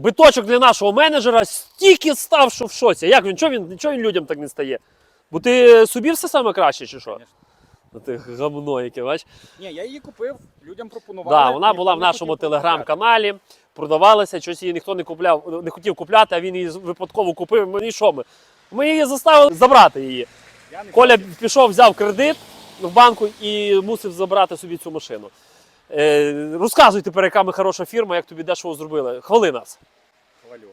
Биточок для нашого менеджера стільки став, що в шоці. Як він? Чого він, чого він людям так не стає? Бо ти собі все саме краще, чи що? Ну ти гамно яке, бач? Ні, я її купив, людям пропонували. Да, вона була в нашому телеграм-каналі, продавалася, щось її ніхто не купляв, не хотів купляти, а він її випадково купив. Мені що ми? Ми її заставили забрати її. Я не Коля хотів. пішов, взяв кредит в банку і мусив забрати собі цю машину. Е, розказуй тепер, яка ми хороша фірма, як тобі дешево зробили. Хвали нас. Хвалю.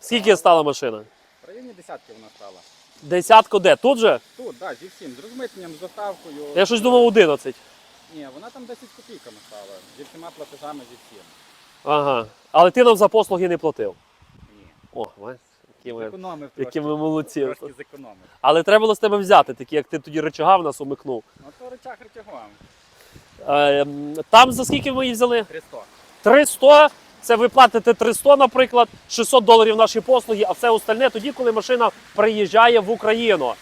Скільки стала машина? В районі десятки вона стала. Десятко де? Тут же? Тут, так, да, зі всім, з розмитненням, з доставкою. Я щось думав 11. Ні, вона там 10 копійками стала. Зі всіма платежами, зі всім. Ага. Але ти нам за послуги не платив. Ні. О, бачиш, які ми, Зекономив які ми молодці. Трошки зекономив. Але треба було з тебе взяти, такі як ти тоді речага в нас умикнув. Ну то речах речагом. Е, м, Там за скільки ми її взяли? 300. 300. Це ви платите 300, наприклад, 600 доларів наші послуги, а все остальне тоді, коли машина приїжджає в Україну.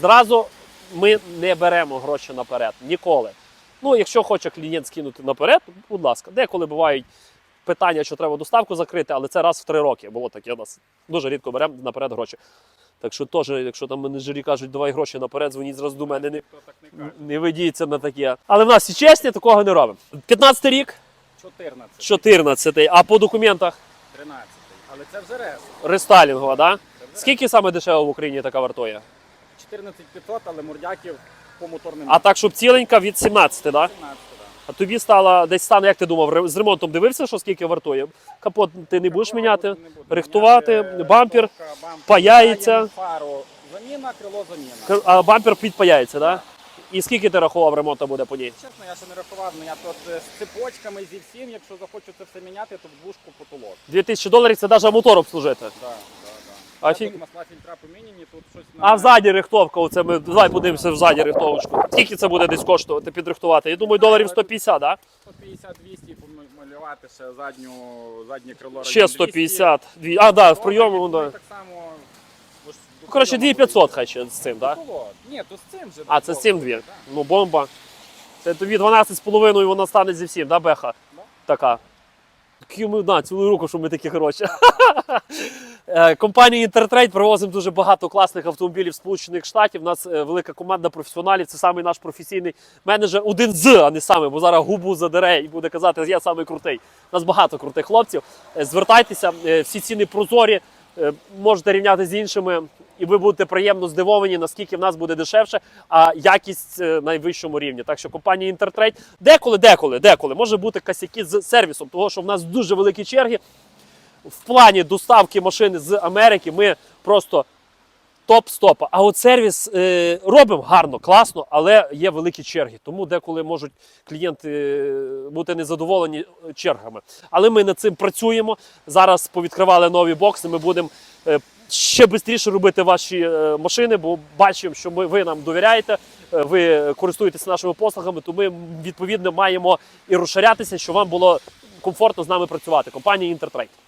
Зразу ми не беремо гроші наперед. Ніколи. Ну, якщо хоче клієнт скинути наперед, будь ласка, деколи бувають питання, що треба доставку закрити, але це раз в три роки. Було таке у нас. Дуже рідко беремо наперед гроші. Так що теж, якщо там менеджері кажуть, давай гроші наперед, дзвоніть зразу до мене. Не, так не ведіться на таке. Але в нас всі чесні, такого не робимо. 15 рік, 14. 14, а по документах 13. Але це вже рес. рестайлінгова, да? Скільки саме дешево в Україні така вартує? 14 500, але мурдяків по моторним. А так, щоб ціленька від 17, да? 17, да. Тобі стало десь стане, як ти думав, з ремонтом дивився, що скільки вартує? Капот ти не будеш міняти, не рихтувати, міняти. бампер бампер, паяється. Фару. Заміна, крило заміна. А бампер підпаяється, да? І скільки ти рахував ремонту буде по ній? Чесно, я ще не рахував, але я тут е, з цепочками зі всім, якщо захочу це все міняти, то в двушку потолок. 2000 доларів це навіть мотор обслужити. Да. А А фі- Тут масла фільтра поміняні, тут щось А взаді рихтовка, оце ми давай подивимося взаді рихтовочку. Скільки це буде десь коштувати підрихтувати? Я думаю, доларів 150, да? 150-200 помалювати ще задню, заднє крило. Ще 150. Дві- А, да, в Ну, прийому, ну, да. Так само. до Коротше, прийому 2500 хай ще з цим, так? Да? Було. Ні, то з цим же. А, це з цим було, дві. Ну, бомба. Це тобі 12,5 вона стане зі всім, да, Беха? Да. Така. Такі ми, да, цілу руку, що ми такі хороші. Е, Компанія Intertrade привозимо дуже багато класних автомобілів Сполучених Штатів. У нас е, велика команда професіоналів. Це самий наш професійний менеджер. Один з, а не саме, бо зараз губу задере і буде казати, я самий крутий. У нас багато крутих хлопців. Е, Звертайтеся, всі ціни прозорі, можете рівняти з іншими, і ви будете приємно здивовані, наскільки в нас буде дешевше, а якість на найвищому рівні. Так що компанія Intertrade деколи, деколи, деколи може бути косяки з сервісом, тому що в нас дуже великі черги. В плані доставки машини з Америки ми просто топ-стопа. А от сервіс е, робимо гарно, класно, але є великі черги. Тому деколи можуть клієнти е, бути незадоволені е, чергами. Але ми над цим працюємо. Зараз повідкривали нові бокси. Ми будемо е, ще швидше робити ваші е, машини, бо бачимо, що ми, ви нам довіряєте, ви користуєтеся нашими послугами, то ми відповідно маємо і розширятися, щоб вам було комфортно з нами працювати. Компанія Intertrade.